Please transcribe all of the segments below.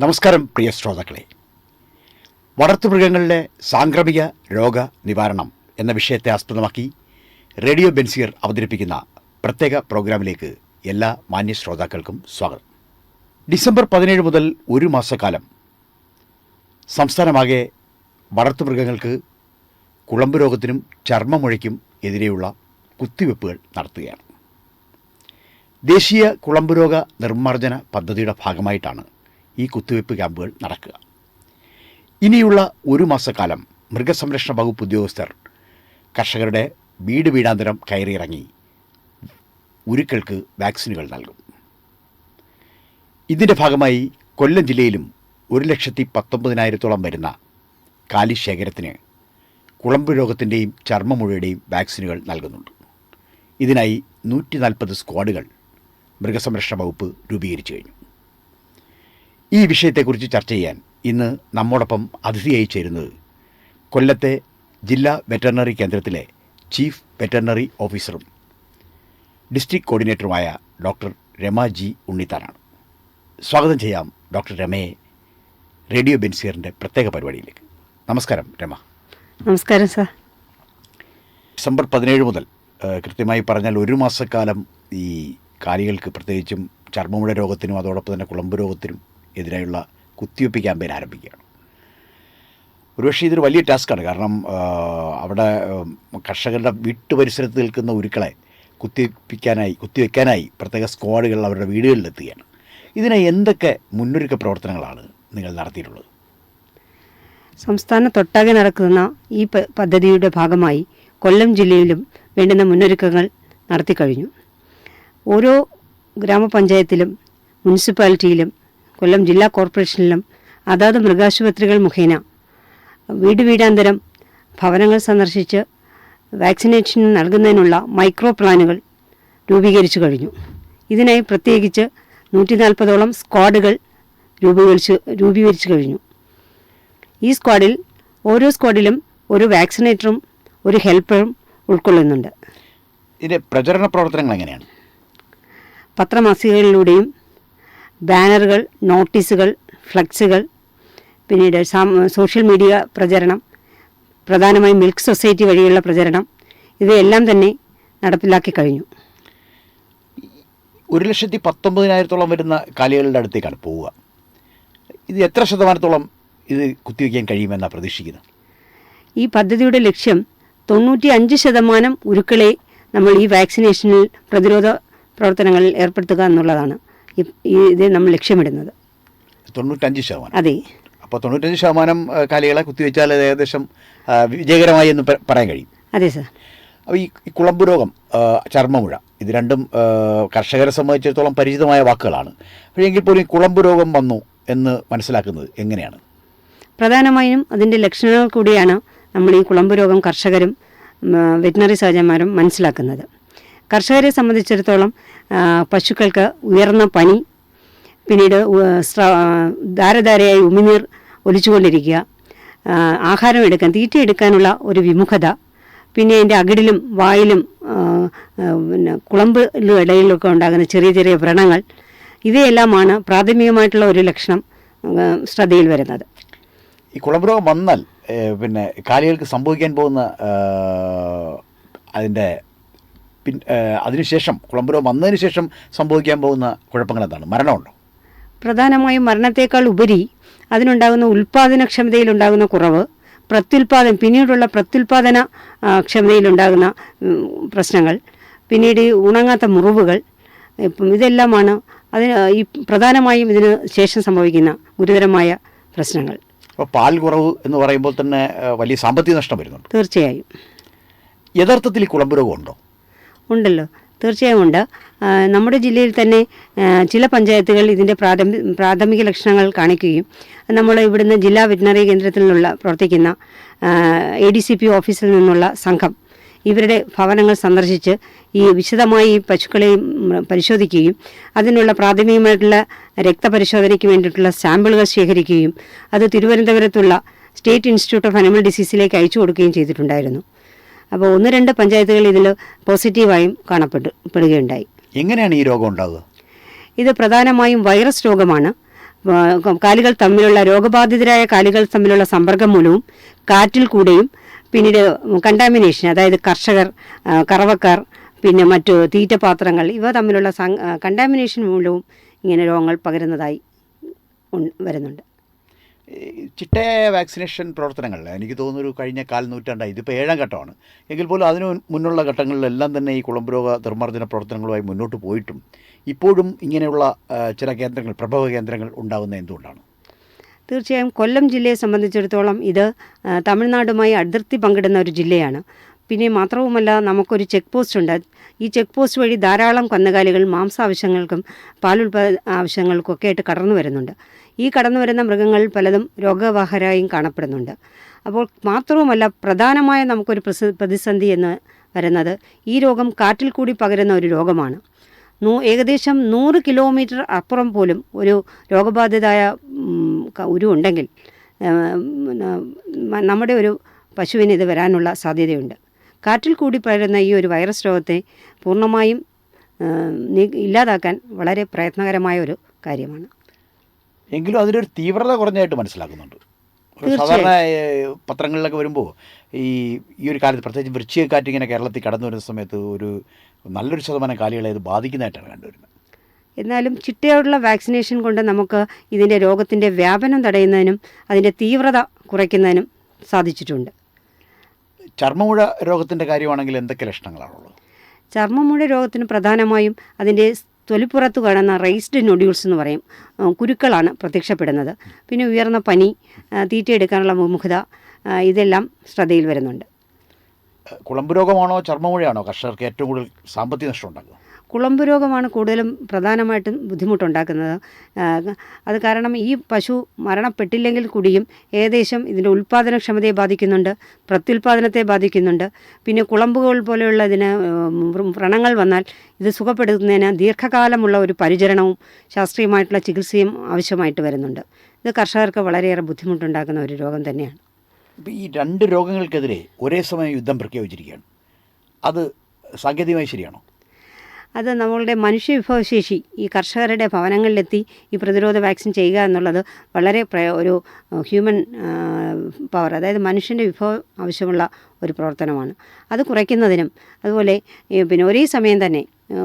നമസ്കാരം പ്രിയ ശ്രോതാക്കളെ. വളർത്തുമൃഗങ്ങളിലെ സാംക്രമിക രോഗ നിവാരണം എന്ന വിഷയത്തെ ആസ്പദമാക്കി റേഡിയോ ബെൻസിയർ അവതരിപ്പിക്കുന്ന പ്രത്യേക പ്രോഗ്രാമിലേക്ക് എല്ലാ മാന്യ ശ്രോതാക്കൾക്കും സ്വാഗതം. ഡിസംബർ പതിനേഴ് മുതൽ ഒരു മാസക്കാലം സംസ്ഥാനമാകെ വളർത്തുമൃഗങ്ങൾക്ക് കുളമ്പ് രോഗത്തിനും ചർമ്മമുഴയ്ക്കും എതിരെയുള്ള കുത്തിവെപ്പുകൾ നടത്തുകയാണ്. ദേശീയ കുളമ്പ് രോഗ നിർമ്മാർജന പദ്ധതിയുടെ ഭാഗമായിട്ടാണ് ഈ കുത്തിവയ്പ് ക്യാമ്പുകൾ നടക്കുക. ഇനിയുള്ള ഒരു മാസക്കാലം മൃഗസംരക്ഷണ വകുപ്പ് ഉദ്യോഗസ്ഥർ കർഷകരുടെ വീട് വീടാന്തരം കയറിയിറങ്ങി ഉരുക്കൾക്ക് വാക്സിനുകൾ നൽകും. ഇതിന്റെ ഭാഗമായി കൊല്ലം ജില്ലയിലും ഒരു ലക്ഷത്തി പത്തൊമ്പതിനായിരത്തോളം വരുന്ന കാലി ശേഖരത്തിന് കുളമ്പ് രോഗത്തിന്റെയും ചർമ്മമുഴയുടെയും വാക്സിനുകൾ നൽകുന്നുണ്ട്. ഇതിനായി നൂറ്റി നാൽപ്പത് സ്ക്വാഡുകൾ മൃഗസംരക്ഷണ വകുപ്പ് രൂപീകരിച്ചു കഴിഞ്ഞു. ഈ വിഷയത്തെക്കുറിച്ച് ചർച്ച ചെയ്യാൻ ഇന്ന് നമ്മോടൊപ്പം അതിഥിയായി ചേരുന്നത് കൊല്ലത്തെ ജില്ലാ വെറ്ററിനറി കേന്ദ്രത്തിലെ ചീഫ് വെറ്ററിനറി ഓഫീസറും ഡിസ്ട്രിക്ട് കോർഡിനേറ്ററുമായ ഡോക്ടർ രമ ജി ഉണ്ണിത്താനാണ്. സ്വാഗതം ചെയ്യാം ഡോക്ടർ രമയെ റേഡിയോ ബെൻസിയറിന്റെ പ്രത്യേക പരിപാടിയിലേക്ക്. നമസ്കാരം രമ. നമസ്കാരം സാർ. ഡിസംബർ പതിനേഴ് മുതൽ കൃത്യമായി പറഞ്ഞാൽ ഒരു മാസക്കാലം ഈ കാലികൾക്ക് പ്രത്യേകിച്ചും ചർമ്മമുഴ രോഗത്തിനും അതോടൊപ്പം തന്നെ കുളമ്പ് രോഗത്തിനും എതിരായുള്ള കുത്തിവയ്പ്പ് ക്യാമ്പയിൻ ആരംഭിക്കുകയാണ്. ഒരുപക്ഷെ ഇതൊരു വലിയ ടാസ്ക്കാണ്. കാരണം അവിടെ കർഷകരുടെ വീട്ടു പരിസരത്ത് നിൽക്കുന്ന ഉരുക്കളെ കുത്തിവെപ്പിക്കാനായി കുത്തിവെക്കാനായി പ്രത്യേക സ്ക്വാഡുകൾ അവരുടെ വീടുകളിലെത്തുകയാണ്. ഇതിനായി എന്തൊക്കെ മുന്നൊരുക്ക പ്രവർത്തനങ്ങളാണ് നിങ്ങൾ നടത്തിയിട്ടുള്ളത്? സംസ്ഥാനത്തൊട്ടാകെ നടക്കുന്ന ഈ പദ്ധതിയുടെ ഭാഗമായി കൊല്ലം ജില്ലയിലും വേണ്ടുന്ന മുന്നൊരുക്കങ്ങൾ നടത്തിക്കഴിഞ്ഞു ഓരോ ഗ്രാമപഞ്ചായത്തിലും മുനിസിപ്പാലിറ്റിയിലും കൊല്ലം ജില്ലാ കോർപ്പറേഷനിലും അതാത് മൃഗാശുപത്രികൾ മുഖേന വീട് വീടാന്തരം ഭവനങ്ങൾ സന്ദർശിച്ച് വാക്സിനേഷൻ നൽകുന്നതിനുള്ള മൈക്രോ പ്ലാനുകൾ രൂപീകരിച്ചു കഴിഞ്ഞു. ഇതിനായി പ്രത്യേകിച്ച് നൂറ്റി നാൽപ്പതോളം സ്ക്വാഡുകൾ രൂപീകരിച്ചു രൂപീകരിച്ചു കഴിഞ്ഞു. ഈ സ്ക്വാഡിൽ ഓരോ സ്ക്വാഡിലും ഒരു വാക്സിനേറ്ററും ഒരു ഹെൽപ്പറും ഉൾക്കൊള്ളുന്നുണ്ട്. ഇതിന്റെ പ്രചരണ പ്രവർത്തനങ്ങൾ എങ്ങനെയാണ്? പത്രമാസികകളിലൂടെയും ബാനറുകൾ നോട്ടീസുകൾ ഫ്ലക്സുകൾ പിന്നീട് സോഷ്യൽ മീഡിയ പ്രചരണം പ്രധാനമായും മിൽക്ക് സൊസൈറ്റി വഴിയുള്ള പ്രചരണം ഇവയെല്ലാം തന്നെ നടപ്പിലാക്കി കഴിഞ്ഞു. ഒരു ലക്ഷത്തി പത്തൊമ്പതിനായിരത്തോളം വരുന്ന കാലികളുടെ അടുത്തേക്കാണ് പോവുക. ഇത് എത്ര ശതമാനത്തോളം ഇത് കുത്തിവെക്കാൻ കഴിയുമെന്നാണ് പ്രതീക്ഷിക്കുന്നത്? ഈ പദ്ധതിയുടെ ലക്ഷ്യം തൊണ്ണൂറ്റി അഞ്ച് ശതമാനം ഉരുക്കളെ നമ്മൾ ഈ വാക്സിനേഷനിൽ പ്രതിരോധ പ്രവർത്തനങ്ങളിൽ ഏർപ്പെടുത്തുക എന്നുള്ളതാണ്. ഈ- ഇത് നമ്മൾ ലക്ഷ്യമിടുന്നത്. തൊണ്ണൂറ്റഞ്ച് ശതമാനം. അതെ. അപ്പോൾ തൊണ്ണൂറ്റഞ്ച് ശതമാനം കാലികളെ കുത്തിവെച്ചാൽ ഏകദേശം വിജയകരമായി എന്ന് പറയാൻ കഴിയും. അതെ സാർ. അപ്പോൾ ഈ കുളമ്പ് രോഗം ചർമ്മമുഴ ഇത് രണ്ടും കർഷകരെ സംബന്ധിച്ചിടത്തോളം പരിചിതമായ വാക്കുകളാണ്. പക്ഷേ എങ്കിൽ പോലും കുളമ്പ് രോഗം വന്നു എന്ന് മനസ്സിലാക്കുന്നത് എങ്ങനെയാണ്? പ്രധാനമായും അതിന്റെ ലക്ഷണങ്ങൾ കൂടിയാണ് നമ്മൾ ഈ കുളമ്പ് രോഗം കർഷകരും വെറ്റിനറി സർജന്മാരും മനസ്സിലാക്കുന്നത്. കർഷകരെ സംബന്ധിച്ചിടത്തോളം പശുക്കൾക്ക് ഉയർന്ന പനി പിന്നീട് ധാരധാരയായി ഉമിനീർ ഒലിച്ചുകൊണ്ടിരിക്കുക ആഹാരം എടുക്കാൻ തീറ്റ എടുക്കാനുള്ള ഒരു വിമുഖത പിന്നെ അതിന്റെ അകിടിലും വായിലും പിന്നെ കുളമ്പിലും ഇടയിലൊക്കെ ഉണ്ടാകുന്ന ചെറിയ ചെറിയ വ്രണങ്ങൾ ഇവയെല്ലാമാണ് പ്രാഥമികമായിട്ടുള്ള ഒരു ലക്ഷണം ശ്രദ്ധയിൽ വരുന്നത്. ഈ കുളമ്പ് രോഗം വന്നാൽ പിന്നെ കാലികൾക്ക് സംഭവിക്കാൻ പോകുന്ന അതിന്റെ പിൻ അതിനുശേഷം കുളമ്പ് രോഗം വന്നതിന് ശേഷം സംഭവിക്കാൻ പോകുന്ന കുഴപ്പങ്ങൾ എന്താണ്? മരണമുണ്ടോ? പ്രധാനമായും മരണത്തേക്കാൾ ഉപരി അതിനുണ്ടാകുന്ന ഉൽപാദനക്ഷമതയിലുണ്ടാകുന്ന കുറവ് പ്രത്യുൽപാദനം പിന്നീടുള്ള പ്രത്യുൽപാദന ക്ഷമതയിലുണ്ടാകുന്ന പ്രശ്നങ്ങൾ പിന്നീട് ഉണങ്ങാത്ത മുറിവുകൾ ഇപ്പം ഇതെല്ലാമാണ് അതിന് ഈ പ്രധാനമായും ഇതിന് ശേഷം സംഭവിക്കുന്ന ഗുരുതരമായ പ്രശ്നങ്ങൾ. അപ്പോൾ പാൽ കുറവ് എന്ന് പറയുമ്പോൾ തന്നെ വലിയ സാമ്പത്തിക നഷ്ടം വരുന്നുണ്ട്. തീർച്ചയായും. യഥാർത്ഥത്തിൽ കുളമ്പ് രോഗം ഉണ്ടോ? ഉണ്ടല്ലോ. തീർച്ചയായും ഉണ്ട്. നമ്മുടെ ജില്ലയിൽ തന്നെ ചില പഞ്ചായത്തുകൾ ഇതിന്റെ പ്രാഥമിക പ്രാഥമിക ലക്ഷണങ്ങൾ കാണിക്കുകയും നമ്മൾ ഇവിടുന്ന് ജില്ലാ വെറ്റിനറി കേന്ദ്രത്തിൽ നിന്നുള്ള പ്രവർത്തിക്കുന്ന എ ഡി സി പി ഓഫീസിൽ നിന്നുള്ള സംഘം ഇവരുടെ ഭവനങ്ങൾ സന്ദർശിച്ച് ഈ വിശദമായി പശുക്കളെയും പരിശോധിക്കുകയും അതിനുള്ള പ്രാഥമികമായിട്ടുള്ള രക്തപരിശോധനയ്ക്ക് വേണ്ടിയിട്ടുള്ള സാമ്പിളുകൾ ശേഖരിക്കുകയും അത് തിരുവനന്തപുരത്തുള്ള സ്റ്റേറ്റ് ഇൻസ്റ്റിറ്റ്യൂട്ട് ഓഫ് അനിമൽ ഡിസീസിലേക്ക് അയച്ചു കൊടുക്കുകയും ചെയ്തിട്ടുണ്ടായിരുന്നു. അപ്പോൾ ഒന്ന് രണ്ട് പഞ്ചായത്തുകൾ ഇതിൽ പോസിറ്റീവായും കാണപ്പെട്ടു പെടുകയുണ്ടായി. എങ്ങനെയാണ് ഈ രോഗം ഉണ്ടാകുക ഇത് പ്രധാനമായും വൈറസ് രോഗമാണ്. കാലുകൾ തമ്മിലുള്ള രോഗബാധിതരായ കാലുകൾ തമ്മിലുള്ള സമ്പർക്കം മൂലവും കാറ്റിൽ കൂടെയും പിന്നീട് കണ്ടാമിനേഷൻ അതായത് കർഷകർ കറവക്കാർ പിന്നെ മറ്റു തീറ്റപാത്രങ്ങൾ ഇവ തമ്മിലുള്ള കണ്ടാമിനേഷൻ മൂലവും ഇങ്ങനെ രോഗങ്ങൾ പകരുന്നതായി വരുന്നുണ്ട്. ചിട്ടയായ വാക്സിനേഷൻ പ്രവർത്തനങ്ങൾ എനിക്ക് തോന്നുന്നൊരു കഴിഞ്ഞ കാൽ നൂറ്റാണ്ടായി. ഇതിപ്പോൾ ഏഴാം ഘട്ടമാണ്. എങ്കിൽ പോലും അതിന് മുന്നുള്ള ഘട്ടങ്ങളിലെല്ലാം തന്നെ ഈ കുളമ്പ് രോഗ നിർമ്മാർജന പ്രവർത്തനങ്ങളുമായി മുന്നോട്ട് പോയിട്ടും ഇപ്പോഴും ഇങ്ങനെയുള്ള ചില കേന്ദ്രങ്ങൾ പ്രഭവ കേന്ദ്രങ്ങൾ ഉണ്ടാകുന്നത് എന്തുകൊണ്ടാണ്? തീർച്ചയായും കൊല്ലം ജില്ലയെ സംബന്ധിച്ചിടത്തോളം ഇത് തമിഴ്നാടുമായി അതിർത്തി പങ്കിടുന്ന ഒരു ജില്ലയാണ്. പിന്നെ മാത്രവുമല്ല നമുക്കൊരു ചെക്ക് പോസ്റ്റ് ഉണ്ട്. ഈ ചെക്ക് പോസ്റ്റ് വഴി ധാരാളം കന്നുകാലികൾ മാംസാവശ്യങ്ങൾക്കും പാലുൽപാദ ആവശ്യങ്ങൾക്കും ഒക്കെ ആയിട്ട് കടന്നു വരുന്നുണ്ട്. ഈ കടന്നു വരുന്ന മൃഗങ്ങൾ പലതും രോഗവാഹരായും കാണപ്പെടുന്നുണ്ട്. അപ്പോൾ മാത്രവുമല്ല പ്രധാനമായ നമുക്കൊരു പ്രതിസന്ധി എന്ന് വരുന്നത് ഈ രോഗം കാറ്റിൽ കൂടി പകരുന്ന ഒരു രോഗമാണ്. നൂ ഏകദേശം നൂറ് കിലോമീറ്റർ അപ്പുറം പോലും ഒരു രോഗബാധിതായ ഉരു ഉണ്ടെങ്കിൽ നമ്മുടെ ഒരു പശുവിന് ഇത് വരാനുള്ള സാധ്യതയുണ്ട്. കാറ്റിൽ കൂടി പകരുന്ന ഈ ഒരു വൈറസ് രോഗത്തെ പൂർണമായും ഇല്ലാതാക്കാൻ വളരെ പ്രയത്നകരമായ ഒരു കാര്യമാണ്. എങ്കിലും അതിലൊരു തീവ്രത കുറഞ്ഞതായിട്ട് മനസ്സിലാക്കുന്നുണ്ട്. സാധാരണ പത്രങ്ങളിലൊക്കെ വരുമ്പോൾ ഈ ഈ ഒരു കാലത്ത് പ്രത്യേകിച്ച് വൃശ്ചികക്കാറ്റ് ഇങ്ങനെ കേരളത്തിൽ കടന്നു വരുന്ന സമയത്ത് ഒരു നല്ലൊരു ശതമാനം കാലികളെ ഇത് ബാധിക്കുന്നതായിട്ടാണ് കണ്ടുവരുന്നത്. എന്നാലും ചിട്ടയോടുള്ള വാക്സിനേഷൻ കൊണ്ട് നമുക്ക് ഇതിന്റെ രോഗത്തിന്റെ വ്യാപനം തടയുന്നതിനും അതിന്റെ തീവ്രത കുറയ്ക്കുന്നതിനും സാധിച്ചിട്ടുണ്ട്. ചർമ്മമുഴ രോഗത്തിന്റെ കാര്യമാണെങ്കിൽ എന്തൊക്കെ ലക്ഷണങ്ങളാണുള്ളത്? ചർമ്മമുഴ രോഗത്തിന് പ്രധാനമായും അതിന്റെ തൊലിപ്പുറത്ത് കാണുന്ന റൈസ്ഡ് നൊഡ്യൂൾസ് എന്ന് പറയും. കുരുക്കളാണ് പ്രത്യക്ഷപ്പെടുന്നത്. പിന്നെ ഉയർന്ന പനി തീറ്റയെടുക്കാനുള്ള വിമുഖത ഇതെല്ലാം ശ്രദ്ധയിൽ വരുന്നുണ്ട്. കുളമ്പ് രോഗമാണോ ചർമ്മമുഴയാണോ കർഷകർക്ക് ഏറ്റവും കൂടുതൽ സാമ്പത്തിക നഷ്ടം ഉണ്ടാക്കുക? കുളമ്പ് രോഗമാണ് കൂടുതലും പ്രധാനമായിട്ടും ബുദ്ധിമുട്ടുണ്ടാക്കുന്നത്. അത് കാരണം ഈ പശു മരണപ്പെട്ടില്ലെങ്കിൽ കൂടിയും ഏകദേശം ഇതിന്റെ ഉൽപ്പാദനക്ഷമതയെ ബാധിക്കുന്നുണ്ട് പ്രത്യുൽപാദനത്തെ ബാധിക്കുന്നുണ്ട്. പിന്നെ കുളമ്പുകൾ പോലെയുള്ള ഇതിന് വ്രണങ്ങൾ വന്നാൽ ഇത് സുഖപ്പെടുത്തുന്നതിന് ദീർഘകാലമുള്ള ഒരു പരിചരണവും ശാസ്ത്രീയമായിട്ടുള്ള ചികിത്സയും ആവശ്യമായിട്ട് വരുന്നുണ്ട്. ഇത് കർഷകർക്ക് വളരെയേറെ ബുദ്ധിമുട്ടുണ്ടാക്കുന്ന ഒരു രോഗം തന്നെയാണ്. ഇപ്പോൾ ഈ രണ്ട് രോഗങ്ങൾക്കെതിരെ ഒരേ സമയം യുദ്ധം പ്രഖ്യാപിച്ചിരിക്കുകയാണ്. അത് സാങ്കേതികമായി ശരിയാണോ? അത് നമ്മളുടെ മനുഷ്യവിഭവശേഷി ഈ കർഷകരുടെ ഭവനങ്ങളിലെത്തി ഈ പ്രതിരോധ വാക്സിൻ ചെയ്യുക എന്നുള്ളത് വളരെ ഒരു ഹ്യൂമൻ പവർ അതായത് മനുഷ്യന്റെ വിഭവം ആവശ്യമുള്ള ഒരു പ്രവർത്തനമാണ്. അത് കുറയ്ക്കുന്നതിനും അതുപോലെ പിന്നെ ഒരേ സമയം തന്നെ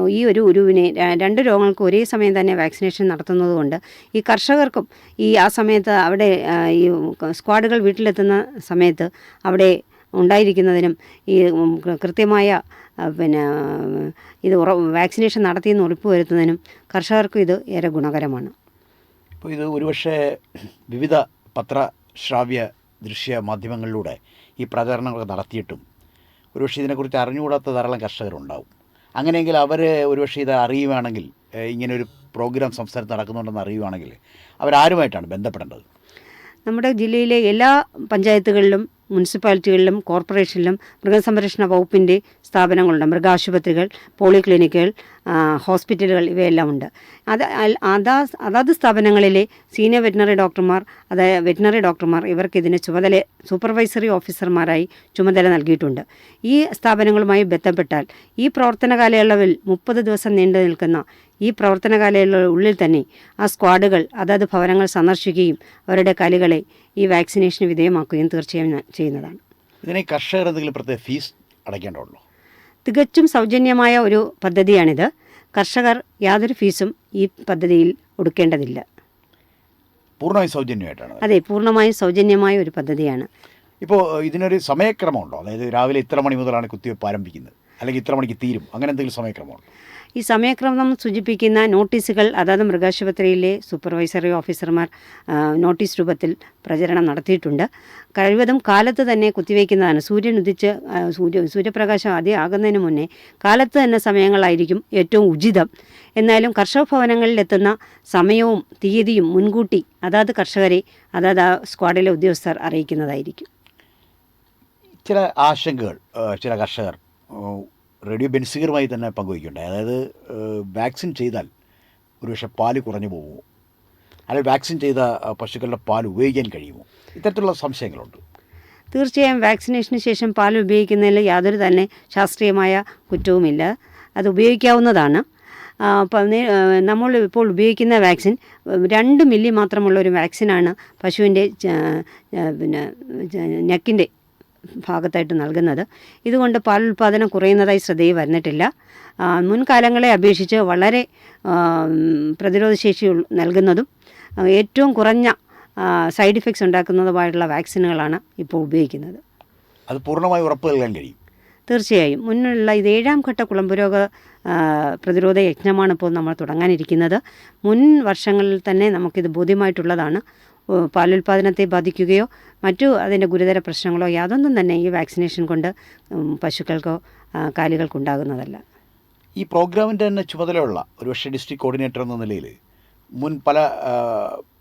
ഈ ഒരു ഉരുവിനെ രണ്ട് രോഗങ്ങൾക്ക് ഒരേ സമയം തന്നെ വാക്സിനേഷൻ നടത്തുന്നതുകൊണ്ട് ഈ കർഷകർക്കും ഈ ആ സമയത്ത് അവിടെ ഈ സ്ക്വാഡുകൾ വീട്ടിലെത്തുന്ന സമയത്ത് അവിടെ ഉണ്ടായിരിക്കുന്നതിനും ഈ കൃത്യമായ പിന്നെ ഇത് ഉറ വാക്സിനേഷൻ നടത്തിയെന്ന് ഉറപ്പുവരുത്തുന്നതിനും കർഷകർക്കും ഇത് ഏറെ ഗുണകരമാണ്. ഇപ്പോൾ ഇത് ഒരുപക്ഷെ വിവിധ പത്ര ശ്രാവ്യ ദൃശ്യ മാധ്യമങ്ങളിലൂടെ ഈ പ്രചരണങ്ങളൊക്കെ നടത്തിയിട്ടും ഒരുപക്ഷെ ഇതിനെക്കുറിച്ച് അറിഞ്ഞുകൂടാത്ത ധാരാളം കർഷകരുണ്ടാവും. അങ്ങനെയെങ്കിൽ അവർ ഒരുപക്ഷെ ഇത് അറിയുവാണെങ്കിൽ ഇങ്ങനൊരു പ്രോഗ്രാം സംസ്ഥാനത്ത് നടക്കുന്നുണ്ടെന്ന് അറിയുവാണെങ്കിൽ അവരാരുമായിട്ടാണ് ബന്ധപ്പെടേണ്ടത്? നമ്മുടെ ജില്ലയിലെ എല്ലാ പഞ്ചായത്തുകളിലും മുനിസിപ്പാലിറ്റികളിലും കോർപ്പറേഷനിലും മൃഗസംരക്ഷണ വകുപ്പിന്റെ സ്ഥാപനങ്ങളുണ്ട്. മൃഗാശുപത്രികൾ പോളിക്ലിനിക്കുകൾ ഹോസ്പിറ്റലുകൾ ഇവയെല്ലാം ഉണ്ട് അത് അതാ അതാത് സ്ഥാപനങ്ങളിലെ സീനിയർ വെറ്റിനറി ഡോക്ടർമാർ അതായത് വെറ്റിനറി ഡോക്ടർമാർ ഇവർക്ക് ഇതിന് ചുമതല സൂപ്പർവൈസറി ഓഫീസർമാരായി ചുമതല നൽകിയിട്ടുണ്ട്. ഈ സ്ഥാപനങ്ങളുമായി ബന്ധപ്പെട്ടാൽ ഈ പ്രവർത്തന കാലയളവിൽ മുപ്പത് ദിവസം നീണ്ടു നിൽക്കുന്ന ഈ പ്രവർത്തന കാലയളവിൽ ഉള്ളിൽ തന്നെ ആ സ്ക്വാഡുകൾ അതാത് ഭവനങ്ങൾ സന്ദർശിക്കുകയും അവരുടെ കലികളെ ഈ വാക്സിനേഷന് വിധേയമാക്കുകയും തീർച്ചയായും ചെയ്യുന്നതാണ്. ഇതിനെ കർഷകർ എന്തെങ്കിലും പ്രത്യേക ഫീസ് അടയ്ക്കേണ്ടതുള്ളൂ തികച്ചും സൗജന്യമായ ഒരു പദ്ധതിയാണിത്. കർഷകർ യാതൊരു ഫീസും ഈ പദ്ധതിയിൽ ഒടുക്കേണ്ടതില്ല. പൂർണമായും സൗജന്യമായിട്ടാണ്. അതെ പൂർണമായും സൗജന്യമായ ഒരു പദ്ധതിയാണ്. ഇപ്പോൾ ഇതിനൊരു സമയക്രമമുണ്ടോ? അതായത് രാവിലെ ഇത്ര മണി മുതലാണ് കുത്തിവയ്പ്പ് ആരംഭിക്കുന്നത്. അല്ലെങ്കിൽ ഇത്ര മണിക്ക് തീരും. അങ്ങനെ എന്തെങ്കിലും സമയക്രമമുണ്ടോ? ഈ സമയക്രമം സൂചിപ്പിക്കുന്ന നോട്ടീസുകൾ അതാത് മൃഗാശുപത്രിയിലെ സൂപ്പർവൈസറി ഓഫീസർമാർ നോട്ടീസ് രൂപത്തിൽ പ്രചരണം നടത്തിയിട്ടുണ്ട്. കഴിവതും കാലത്ത് തന്നെ കുത്തിവയ്ക്കുന്നതാണ് സൂര്യൻ ഉദിച്ച് സൂര്യ സൂര്യപ്രകാശം ആദ്യം ആകുന്നതിന് മുന്നേ കാലത്ത് തന്നെ സമയങ്ങളായിരിക്കും ഏറ്റവും ഉചിതം. എന്നാലും കർഷക ഭവനങ്ങളിൽ എത്തുന്ന സമയവും തീയതിയും മുൻകൂട്ടി അതാത് കർഷകരെ അതാത് സ്ക്വാഡിലെ ഉദ്യോഗസ്ഥർ അറിയിക്കുന്നതായിരിക്കും. ചില ആശങ്കകൾ ചില കർഷകർ റേഡിയോ ബെൻസിഗറുമായി തന്നെ പങ്കുവയ്ക്കുന്നുണ്ട്. അതായത് വാക്സിൻ ചെയ്താൽ ഒരുപക്ഷെ പാൽ കുറഞ്ഞു പോകുമോ അല്ലെങ്കിൽ വാക്സിൻ ചെയ്ത പശുക്കളുടെ പാൽ ഉപയോഗിക്കാൻ കഴിയുമോ? ഇത്തരത്തിലുള്ള സംശയങ്ങളുണ്ട്. തീർച്ചയായും വാക്സിനേഷന് ശേഷം പാൽ ഉപയോഗിക്കുന്നതിൽ യാതൊരു തന്നെ ശാസ്ത്രീയമായ കുറ്റവുമില്ല. അത് ഉപയോഗിക്കാവുന്നതാണ്. നമ്മൾ ഇപ്പോൾ ഉപയോഗിക്കുന്ന വാക്സിൻ രണ്ട് മില്ലി മാത്രമുള്ള ഒരു വാക്സിനാണ് പശുവിന്റെ പിന്നെ നെക്കിന്റെ ഭാഗത്തായിട്ട് നൽകുന്നത്. ഇതുകൊണ്ട് പാൽ ഉൽപ്പാദനം കുറയുന്നതായി ശ്രദ്ധയിൽ വന്നിട്ടില്ല. മുൻകാലങ്ങളെ അപേക്ഷിച്ച് വളരെ പ്രതിരോധശേഷി നൽകുന്നതും ഏറ്റവും കുറഞ്ഞ സൈഡ് ഇഫക്ട്സ് ഉണ്ടാക്കുന്നതുമായിട്ടുള്ള വാക്സിനുകളാണ് ഇപ്പോൾ ഉപയോഗിക്കുന്നത്. അത് പൂർണമായി ഉറപ്പ് നൽകാൻ കഴിയും. തീർച്ചയായും. മുന്നിലുള്ള ഇത് ഏഴാം ഘട്ട കുളമ്പുരോഗ പ്രതിരോധ യജ്ഞമാണ് ഇപ്പോൾ നമ്മൾ തുടങ്ങാനിരിക്കുന്നത്. മുൻ വർഷങ്ങളിൽ തന്നെ നമുക്കിത് ബോധ്യമായിട്ടുള്ളതാണ്. പാലുൽപാദനത്തെ ബാധിക്കുകയോ മറ്റു അതിന്റെ ഗുരുതര പ്രശ്നങ്ങളോ യാതൊന്നും തന്നെ ഈ വാക്സിനേഷൻ കൊണ്ട് പശുക്കൾക്കോ കാലുകൾക്ക് ഉണ്ടാകുന്നതല്ല ഈ പ്രോഗ്രാമിന്റെ തന്നെ ചുമതലയുള്ള ഒരു ഒരുപക്ഷെ ഡിസ്ട്രിക്ട് കോർഡിനേറ്റർ എന്ന നിലയിൽ മുൻ പല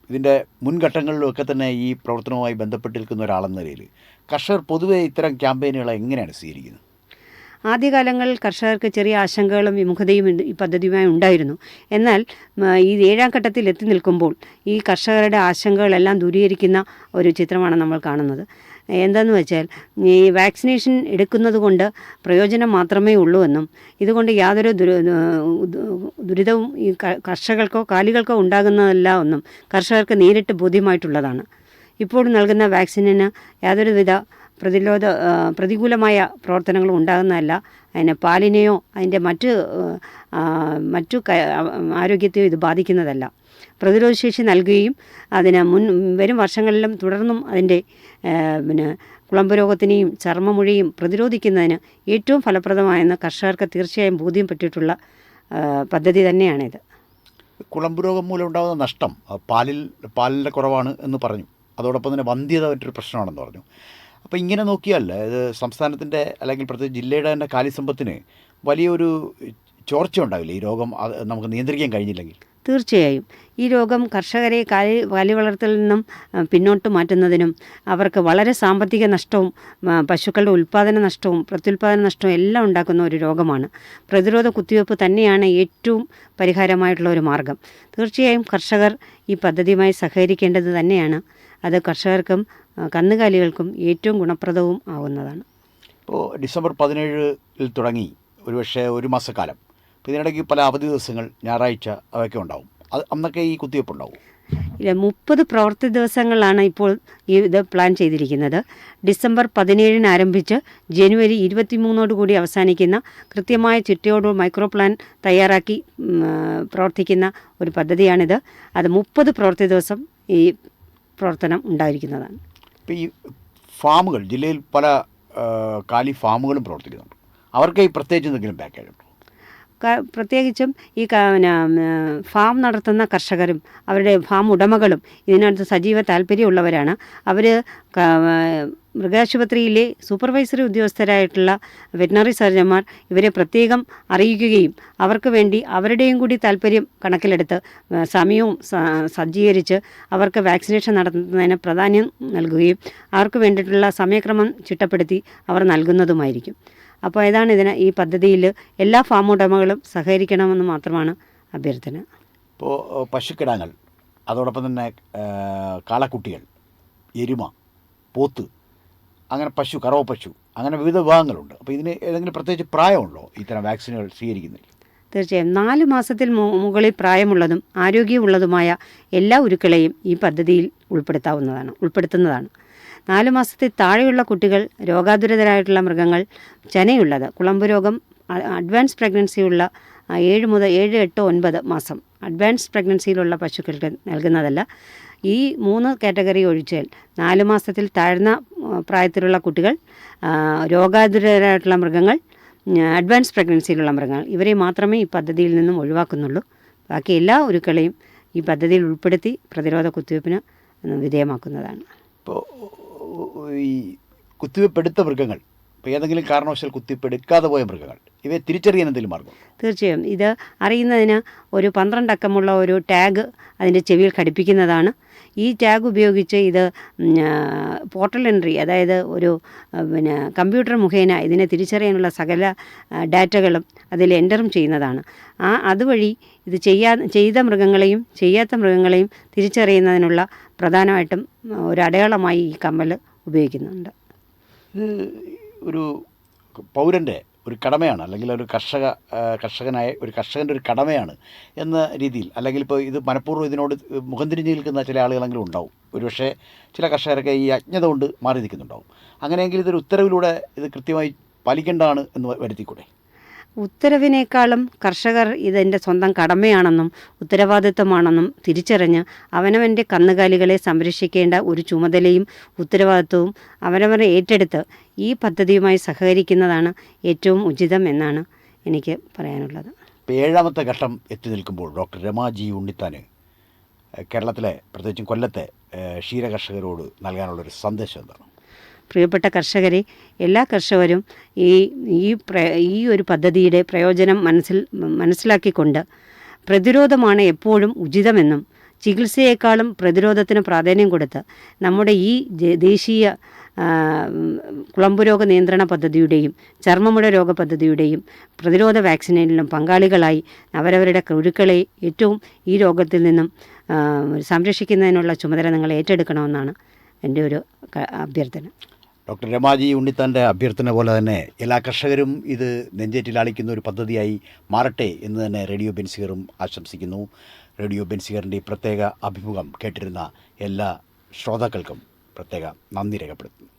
ഇതിന്റെ മുൻഘട്ടങ്ങളിലുമൊക്കെ തന്നെ ഈ പ്രവർത്തനവുമായി ബന്ധപ്പെട്ടിരിക്കുന്ന ഒരാളെന്ന നിലയിൽ കർഷകർ പൊതുവേ ഇത്തരം ക്യാമ്പയിനുകളെ എങ്ങനെയാണ് സ്വീകരിക്കുന്നത്? ആദ്യകാലങ്ങളിൽ കർഷകർക്ക് ചെറിയ ആശങ്കകളും വിമുഖതയും ഈ പദ്ധതിയുമായി ഉണ്ടായിരുന്നു. എന്നാൽ ഈ ഏഴാം ഘട്ടത്തിൽ എത്തി നിൽക്കുമ്പോൾ ഈ കർഷകരുടെ ആശങ്കകളെല്ലാം ദൂരീകരിക്കുന്ന ഒരു ചിത്രമാണ് നമ്മൾ കാണുന്നത്. എന്താന്ന് വെച്ചാൽ ഈ വാക്സിനേഷൻ എടുക്കുന്നത് കൊണ്ട് പ്രയോജനം മാത്രമേ ഉള്ളൂ എന്നും ഇതുകൊണ്ട് യാതൊരു ദുരി ദുരിതവും ഈ കർഷകർക്കോ കാലികൾക്കോ ഉണ്ടാകുന്നതല്ല എന്നും കർഷകർക്ക് നേരിട്ട് ബോധ്യമായിട്ടുള്ളതാണ്. ഇപ്പോൾ നൽകുന്ന വാക്സിനിന് യാതൊരുവിധ പ്രതിരോധ പ്രതികൂലമായ പ്രവർത്തനങ്ങൾ ഉണ്ടാകുന്നതല്ല. അതിന് പാലിനെയോ അതിന്റെ മറ്റ് മറ്റു ആരോഗ്യത്തെയോ ഇത് ബാധിക്കുന്നതല്ല. പ്രതിരോധശേഷി നൽകുകയും അതിന് മുൻ വരും വർഷങ്ങളിലും തുടർന്നും അതിന്റെ പിന്നെ കുളമ്പ് രോഗത്തിനെയും ചർമ്മമുഴയും പ്രതിരോധിക്കുന്നതിന് ഏറ്റവും ഫലപ്രദമായെന്ന് കർഷകർക്ക് തീർച്ചയായും ബോധ്യം പറ്റിയിട്ടുള്ള പദ്ധതി തന്നെയാണിത്. കുളമ്പ് രോഗം മൂലം ഉണ്ടാകുന്ന നഷ്ടം പാലിൽ പാലിന്റെ കുറവാണ് എന്ന് പറഞ്ഞു. അതോടൊപ്പം തന്നെ വന്ധ്യത മറ്റൊരു പ്രശ്നമാണെന്ന് പറഞ്ഞു. അപ്പോൾ ഇങ്ങനെ നോക്കിയാൽ ഇത് സംസ്ഥാനത്തിന്റെ അല്ലെങ്കിൽ പ്രത്യേകിച്ച് ജില്ലയുടെ തന്നെ കാലിസമ്പത്തിന് വലിയൊരു ചോർച്ച ഉണ്ടാവില്ല ഈ രോഗം നമുക്ക് നിയന്ത്രിക്കാൻ കഴിഞ്ഞില്ലെങ്കിൽ? തീർച്ചയായും. ഈ രോഗം കർഷകരെ കാലി കാലി വളർത്തലിൽ നിന്നും പിന്നോട്ട് മാറ്റുന്നതിനും അവർക്ക് വളരെ സാമ്പത്തിക നഷ്ടവും പശുക്കളുടെ ഉൽപ്പാദന നഷ്ടവും പ്രത്യുൽപാദന നഷ്ടവും എല്ലാം ഉണ്ടാക്കുന്ന ഒരു രോഗമാണ്. പ്രതിരോധ കുത്തിവയ്പ്പ് തന്നെയാണ് ഏറ്റവും പരിഹാരമായിട്ടുള്ള ഒരു മാർഗം. തീർച്ചയായും കർഷകർ ഈ പദ്ധതിയുമായി സഹകരിക്കേണ്ടത് തന്നെയാണ്. അത് കർഷകർക്കും കന്നുകാലികൾക്കും ഏറ്റവും ഗുണപ്രദവും ആവുന്നതാണ്. ഇപ്പോൾ ഡിസംബർ പതിനേഴിൽ തുടങ്ങി. ഒരുപക്ഷെ ഒരു മാസക്കാലം. ഇതിനിടയ്ക്ക് പല അവധി ദിവസങ്ങൾ ഞായറാഴ്ച അവയൊക്കെ ഉണ്ടാവും. അത് അന്നൊക്കെ ഈ കുത്തിവയ്പ്പ് ഉണ്ടാവും. ഇല്ല മുപ്പത് പ്രവൃത്തി ദിവസങ്ങളാണ് ഇപ്പോൾ ഈ ഇത് പ്ലാൻ ചെയ്തിരിക്കുന്നത്. ഡിസംബർ പതിനേഴിന് ആരംഭിച്ച് ജനുവരി ഇരുപത്തിമൂന്നോട് കൂടി അവസാനിക്കുന്ന കൃത്യമായ ചിട്ടയോട് മൈക്രോ പ്ലാൻ തയ്യാറാക്കി പ്രവർത്തിക്കുന്ന ഒരു പദ്ധതിയാണിത്. അത് മുപ്പത് പ്രവൃത്തി ദിവസം ഈ പ്രവർത്തനം ഉണ്ടായിരിക്കുന്നതാണ്. ഇപ്പോൾ ഈ ഫാമുകൾ ജില്ലയിൽ പല കാലി ഫാമുകളും പ്രവർത്തിക്കുന്നുണ്ട്. അവർക്ക് ഈ പ്രത്യേകിച്ച് എന്തെങ്കിലും പാക്കേജ് ഉണ്ടോ? പ്രത്യേകിച്ചും ഈ പിന്നെ, ഫാം നടത്തുന്ന കർഷകരും അവരുടെ ഫാം ഉടമകളും ഇതിനകത്ത് സജീവ താല്പര്യമുള്ളവരാണ്. അവർ മൃഗാശുപത്രിയിലെ സൂപ്പർവൈസറി ഉദ്യോഗസ്ഥരായിട്ടുള്ള വെറ്റിനറി സർജന്മാർ ഇവരെ പ്രത്യേകം അറിയിക്കുകയും അവർക്ക് വേണ്ടി അവരുടെയും കൂടി താല്പര്യം കണക്കിലെടുത്ത് സമയവും സജ്ജീകരിച്ച് അവർക്ക് വാക്സിനേഷൻ നടത്തുന്നതിന് പ്രാധാന്യം നൽകുകയും അവർക്ക് വേണ്ടിയിട്ടുള്ള സമയക്രമം ചിട്ടപ്പെടുത്തി അവർ നൽകുന്നതുമായിരിക്കും. അപ്പോൾ ഏതാണ് ഇതിന് ഈ പദ്ധതിയിൽ എല്ലാ ഫാം ഉടമകളും സഹകരിക്കണമെന്ന് മാത്രമാണ് അഭ്യർത്ഥന. ഇപ്പോൾ പശുക്കിടങ്ങൾ അതോടൊപ്പം തന്നെ കാളക്കുട്ടികൾ എരുമ പോത്ത് അങ്ങനെ പശു കറവ പശു അങ്ങനെ വിവിധ വിഭാഗങ്ങളുണ്ട്. അപ്പോൾ ഇതിന് ഏതെങ്കിലും പ്രത്യേകിച്ച് പ്രായമുണ്ടോ ഇത്തരം വാക്സിനുകൾ സ്വീകരിക്കുന്നതിൽ? തീർച്ചയായും. നാല് മാസത്തിൽ മുകളിൽ പ്രായമുള്ളതും ആരോഗ്യമുള്ളതുമായ എല്ലാ ഉരുക്കളെയും ഈ പദ്ധതിയിൽ ഉൾപ്പെടുത്താവുന്നതാണ് ഉൾപ്പെടുത്തുന്നതാണ്. നാല് മാസത്തിൽ താഴെയുള്ള കുട്ടികൾ രോഗാതുരിതരായിട്ടുള്ള മൃഗങ്ങൾ ചനയുള്ളത്. കുളമ്പ് രോഗം അഡ്വാൻസ് പ്രഗ്നൻസിയുള്ള ഏഴ് മുതൽ ഏഴ് എട്ട് ഒൻപത് മാസം അഡ്വാൻസ് പ്രഗ്നൻസിയിലുള്ള പശുക്കൾക്ക് നൽകുന്നതല്ല. ഈ മൂന്ന് കാറ്റഗറി ഒഴിച്ചാൽ നാല് മാസത്തിൽ താഴ്ന്ന പ്രായത്തിലുള്ള കുട്ടികൾ രോഗാതുരിതരായിട്ടുള്ള മൃഗങ്ങൾ അഡ്വാൻസ് പ്രഗ്നൻസിയിലുള്ള മൃഗങ്ങൾ ഇവരെ മാത്രമേ ഈ പദ്ധതിയിൽ നിന്നും ഒഴിവാക്കുന്നുള്ളൂ. ബാക്കി എല്ലാ ഉരുക്കളെയും ഈ പദ്ധതിയിൽ ഉൾപ്പെടുത്തി പ്രതിരോധ കുത്തിവയ്പ്പിന് വിധേയമാക്കുന്നതാണ്. ഇപ്പോൾ ഈ കുത്തിവെപ്പെടുത്ത മൃഗങ്ങൾ. ഏതെങ്കിലും കാരണവശാൽ കുത്തിപ്പെടുക്കാതെ പോയ മൃഗങ്ങൾ. ഇവയെ തിരിച്ചറിയാൻ എന്തെങ്കിലും മാർഗം തീർച്ചയായും. ഇത് അറിയുന്നതിന് ഒരു പന്ത്രണ്ട് അക്കമുള്ള ഒരു ടാഗ് അതിന്റെ ചെവിയിൽ ഘടിപ്പിക്കുന്നതാണ്. ഈ ടാഗ് ഉപയോഗിച്ച് ഇത് പോർട്ടൽ എൻട്രി അതായത് ഒരു പിന്നെ കമ്പ്യൂട്ടർ മുഖേന ഇതിനെ തിരിച്ചറിയാനുള്ള സകല ഡാറ്റകളും അതിൽ എന്ററും ചെയ്യുന്നതാണ്. ആ അതുവഴി ഇത് ചെയ്യാ ചെയ്ത മൃഗങ്ങളെയും ചെയ്യാത്ത മൃഗങ്ങളെയും തിരിച്ചറിയുന്നതിനുള്ള പ്രധാനമായിട്ടും ഒരു അടയാളമായി ഈ കമ്മൽ ഉപയോഗിക്കുന്നുണ്ട്. ഒരു പൗരന്റെ ഒരു കടമയാണ് അല്ലെങ്കിൽ ഒരു കർഷക കർഷകനായ ഒരു കർഷകന്റെ ഒരു കടമയാണ് എന്ന രീതിയിൽ അല്ലെങ്കിൽ ഇപ്പോൾ ഇത് മനഃപൂർവം ഇതിനോട് മുഖം തിരിഞ്ഞ് നിൽക്കുന്ന ചില ആളുകളെങ്കിലും ഉണ്ടാവും. ഒരുപക്ഷെ ചില കർഷകരൊക്കെ ഈ അജ്ഞത കൊണ്ട് മാറി നിൽക്കുന്നുണ്ടാവും. അങ്ങനെയെങ്കിൽ ഇതൊരു ഉത്തരവിലൂടെ ഇത് കൃത്യമായി പാലിക്കേണ്ടതാണ് എന്ന് വരുത്തിക്കൂടെ? ഉത്തരവിനേക്കാളും കർഷകർ ഇതെന്റെ സ്വന്തം കടമയാണെന്നും ഉത്തരവാദിത്വമാണെന്നും തിരിച്ചറിഞ്ഞ് അവനവന്റെ കന്നുകാലികളെ സംരക്ഷിക്കേണ്ട ഒരു ചുമതലയും ഉത്തരവാദിത്വവും അവനവർ ഏറ്റെടുത്ത് ഈ പദ്ധതിയുമായി സഹകരിക്കുന്നതാണ് ഏറ്റവും ഉചിതം എന്നാണ് എനിക്ക് പറയാനുള്ളത്. ഏഴാമത്തെ ഘട്ടം എത്തി നിൽക്കുമ്പോൾ ഡോക്ടർ രമാജി ഉണ്ണിത്താന് കേരളത്തിലെ പ്രത്യേകിച്ചും കൊല്ലത്തെ ക്ഷീരകർഷകരോട് നൽകാനുള്ളൊരു സന്ദേശം എന്താണ്? പ്രിയപ്പെട്ട കർഷകരെ എല്ലാ കർഷകരും ഈ ഈ ഈ ഒരു പദ്ധതിയുടെ പ്രയോജനം മനസ്സിൽ മനസ്സിലാക്കിക്കൊണ്ട് പ്രതിരോധമാണ് എപ്പോഴും ഉചിതമെന്നും ചികിത്സയേക്കാളും പ്രതിരോധത്തിന് പ്രാധാന്യം കൊടുത്ത് നമ്മുടെ ഈ ദേശീയ കുളമ്പുരോഗ നിയന്ത്രണ പദ്ധതിയുടെയും ചർമ്മമുട രോഗ പദ്ധതിയുടെയും പ്രതിരോധ വാക്സിനേഷനിലും പങ്കാളികളായി അവരവരുടെ കുരുക്കളെ ഏറ്റവും ഈ രോഗത്തിൽ നിന്നും സംരക്ഷിക്കുന്നതിനുള്ള ചുമതല നിങ്ങൾ ഏറ്റെടുക്കണമെന്നാണ് എന്റെ ഒരു അഭ്യർത്ഥന. ഡോക്ടർ രമാജി ഉണ്ണിത്താന്റെ അഭ്യർത്ഥന പോലെ തന്നെ എല്ലാ കർഷകരും ഇത് നെഞ്ചേറ്റിലാളിക്കുന്ന ഒരു പദ്ധതിയായി മാറട്ടെ എന്ന് തന്നെ റേഡിയോ ബെൻസിഗറും ആശംസിക്കുന്നു. റേഡിയോ ബെൻസിഗറിന്റെ പ്രത്യേക അഭിമുഖം കേട്ടിരുന്ന എല്ലാ ശ്രോതാക്കൾക്കും പ്രത്യേക നന്ദി രേഖപ്പെടുത്തുന്നു.